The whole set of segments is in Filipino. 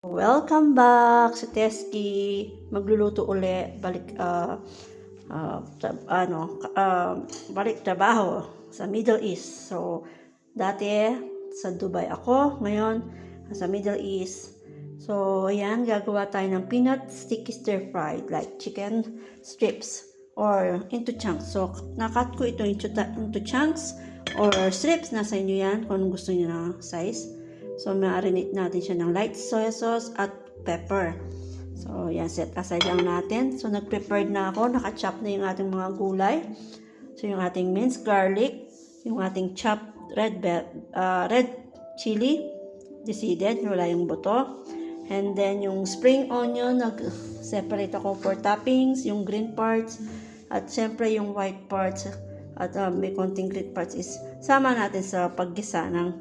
Welcome back sa Teski. Magluluto uli. Balik, ah, ah, tra- ano, ah, balik trabaho sa Middle East. So, dati sa Dubai ako. Ngayon, sa Middle East. So, ayan, gagawa tayo ng peanut sticky stir fried like chicken strips or into chunks. So, nakat ko ito into, into chunks or strips. Nasa inyo yan kung gusto niyo na size. So, marinate natin siya ng light soy sauce at pepper. So, yan, set aside lang natin. So, nag-prepared na ako. Naka-chop na yung ating mga gulay. So, yung ating minced garlic, yung ating chopped red uh, red chili, decided, wala yung buto. And then, yung spring onion, nag-separate ako for toppings, yung green parts, at syempre yung white parts, at uh, may konting green parts is sama natin sa paggisa ng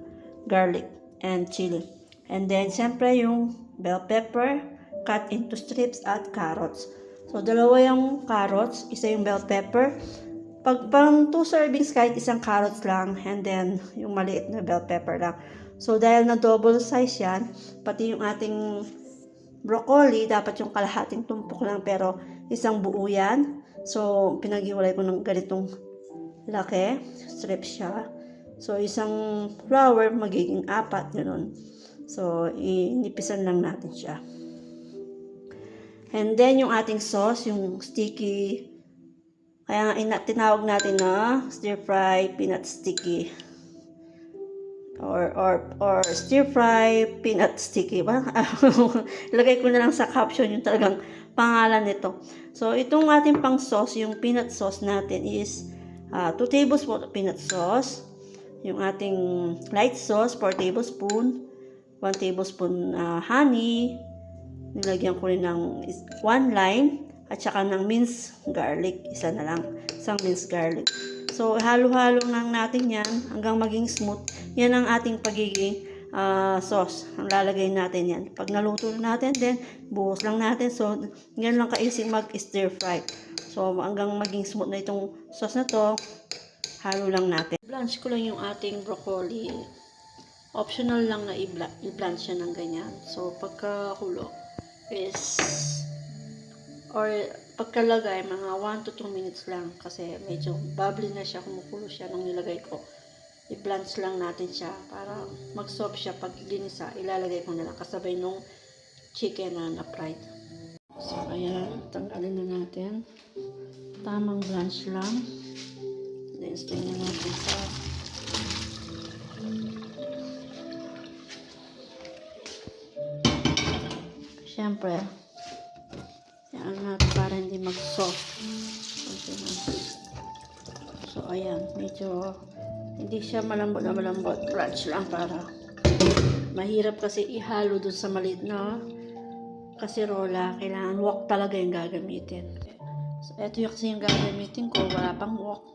garlic and chili. And then, syempre, yung bell pepper, cut into strips at carrots. So, dalawa yung carrots, isa yung bell pepper. Pag pang two servings, kahit isang carrots lang, and then, yung maliit na bell pepper lang. So, dahil na double size yan, pati yung ating broccoli, dapat yung kalahating tumpok lang, pero isang buo yan. So, pinaghiwalay ko ng ganitong laki, strip siya. So, isang flour, magiging apat, gano'n. So, inipisan lang natin siya. And then, yung ating sauce, yung sticky, kaya ina- tinawag natin na stir fry peanut sticky. Or, or, or stir fry peanut sticky. Ba? Lagay ko na lang sa caption yung talagang pangalan nito. So, itong ating pang sauce, yung peanut sauce natin is uh, 2 tablespoon of peanut sauce, yung ating light sauce, 4 tablespoon, 1 tablespoon uh, honey, nilagyan ko rin ng 1 lime, at saka ng minced garlic, isa na lang, isang minced garlic. So, halo-halo lang natin yan hanggang maging smooth. Yan ang ating pagiging ah, sauce. Ang lalagay natin yan. Pag naluto na natin, then buhos lang natin. So, yan lang kaising mag-stir fry. So, hanggang maging smooth na itong sauce na to, halo lang natin. Blanch ko lang yung ating broccoli. Optional lang na i-bla- i-blanch siya ng ganyan. So, pagkakulo is or pagkalagay, mga 1 to 2 minutes lang kasi medyo bubbly na siya, kumukulo siya nung nilagay ko. I-blanch lang natin siya para mag-soft siya pag ginisa. Ilalagay ko na lang kasabay nung chicken na na-fried. So, ayan, tanggalin na natin. Tamang blanch lang. Strain na natin sa Siyempre, yan natin para hindi mag-soft. So, ayan. Medyo hindi siya malambot na malambot. Crunch lang para mahirap kasi ihalo dun sa maliit na kasirola. Kailangan wok talaga yung gagamitin. So, ito yung kasi yung gagamitin ko. Wala pang wok.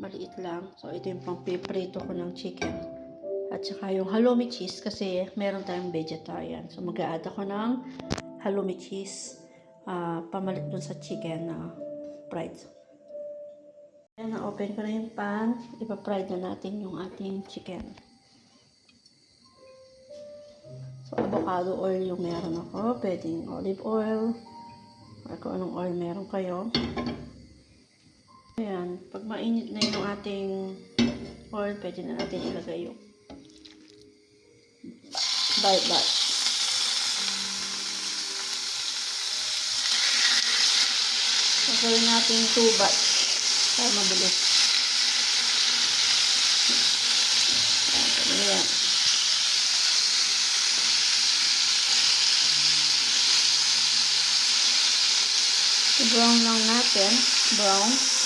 Maliit lang. So, ito yung pang piprito ko ng chicken. At saka yung halloumi cheese kasi meron tayong vegetarian. So, mag-a-add ako ng halloumi cheese ah, pamalit dun sa chicken na fried. Ayan, na-open ko na yung pan. Ipa-fried na natin yung ating chicken. So, avocado oil yung meron ako. Pwedeng olive oil. Or kung anong oil meron kayo. Ayan. Pag mainit na yung ating oil, pwede na natin ilagay yung bite. Gagawin natin 2 bites para mabilis. Ayan. I-brown lang natin. Brown.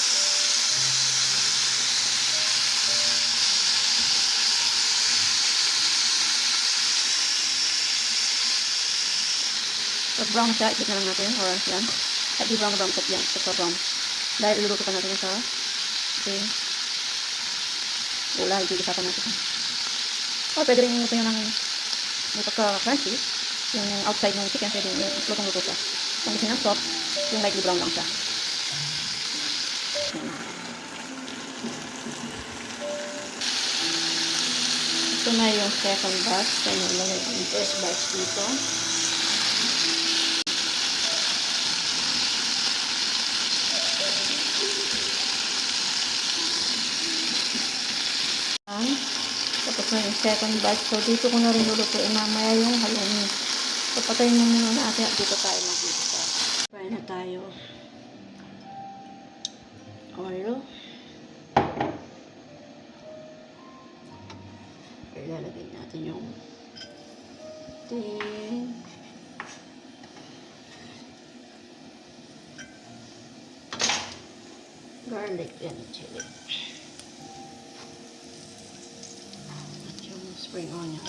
Brown siya, ikot na lang natin. Or yan. At di brown brown set yan. Pagka brown. Dahil iluluto pa natin sa okay. Wala, igigisa pa natin. O, pwede rin ito yung ng may pagka-crunchy. Yung outside ng chicken, pwede yung lutong-luto siya. Kung gusto niya soft, yung lightly brown lang siya. Ito na yung second batch. Nilagay ko yung first batch dito. Ayan. Tapos na yung second batch. So, dito ko na rin lulutuin mamaya yung halong. So, patayin mo muna natin at dito tayo mag-isa. Fry na tayo. Oil. Ilalagay natin yung ting. Garlic and chili. At yung spring onion.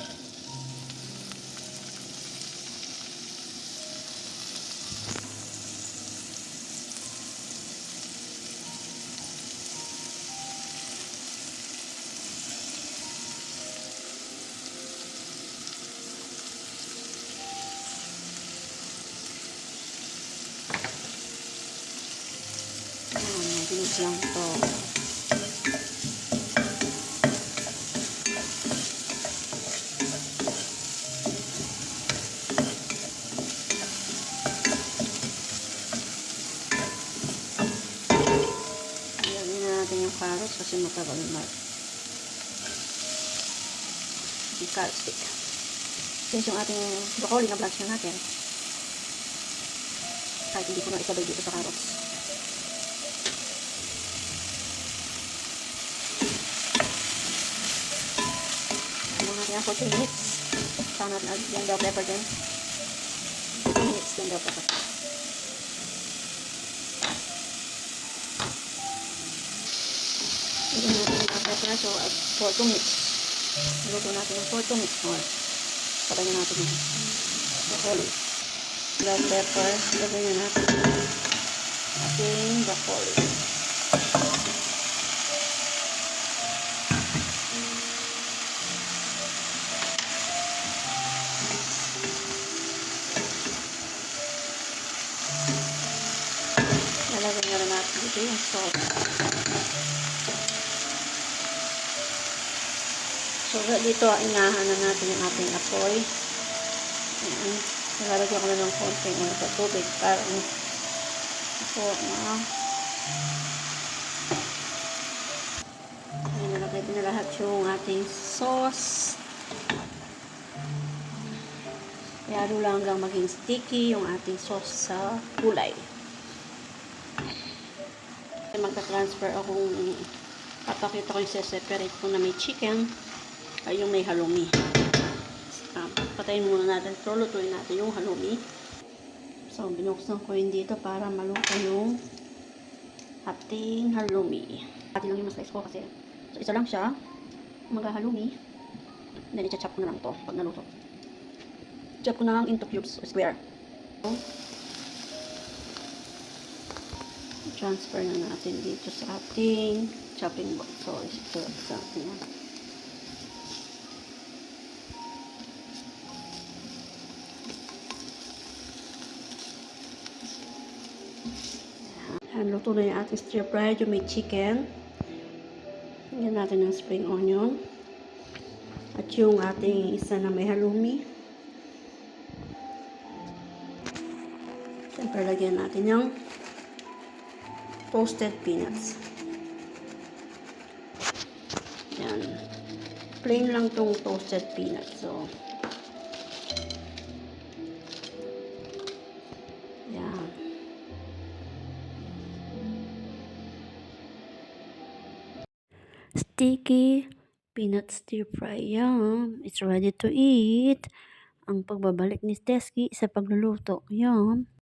Ayan, mabilis lang to. Ilagay na natin yung carrots kasi matagal na. Yung carrot stick. Since yung ating broccoli na blanch na natin, kahit hindi ko na isabay dito sa carrots. Natin for 2 minutes. Saka natin yung bell pepper din. 2 minutes yung bell pepper. Hindi bell pepper. So, uh, for 2 minutes. Luto natin yung for 2 minutes more. Patayin natin yung broccoli. Bell pepper. Lagay na natin yung ating broccoli. Lalagay na natin dito yung salt. So, dito, inahan na natin yung ating apoy. Ayan. Nilalagyan ko na ng konting oil sa tubig para ako na Ayan, nalagay ko na lahat yung ating sauce. Yaro lang hanggang maging sticky yung ating sauce sa gulay. Magta-transfer akong papakita ko yung separate ko na may chicken ay yung may halloumi. Uh, patayin muna natin ito. Lutuin natin yung halloumi. So, binuksan ko yun dito para maluto yung ating halloumi. Pati lang yung slice ko kasi so, isa lang siya. Mag-halloumi. Then, i-chop ko na lang to pag naluto. Chop ko na lang into cubes, square. So, transfer na natin dito sa ating chopping box. So, ito sa ating Yan, luto na yung ating stir fried, yung may chicken. Lagyan natin ng spring onion. At yung ating isa na may halloumi. Siyempre, lagyan natin yung toasted peanuts. Yan. Plain lang tong toasted peanuts. So, Sticky peanut stir fry. Yum. It's ready to eat. Ang pagbabalik ni Tesky sa pagluluto. Yum.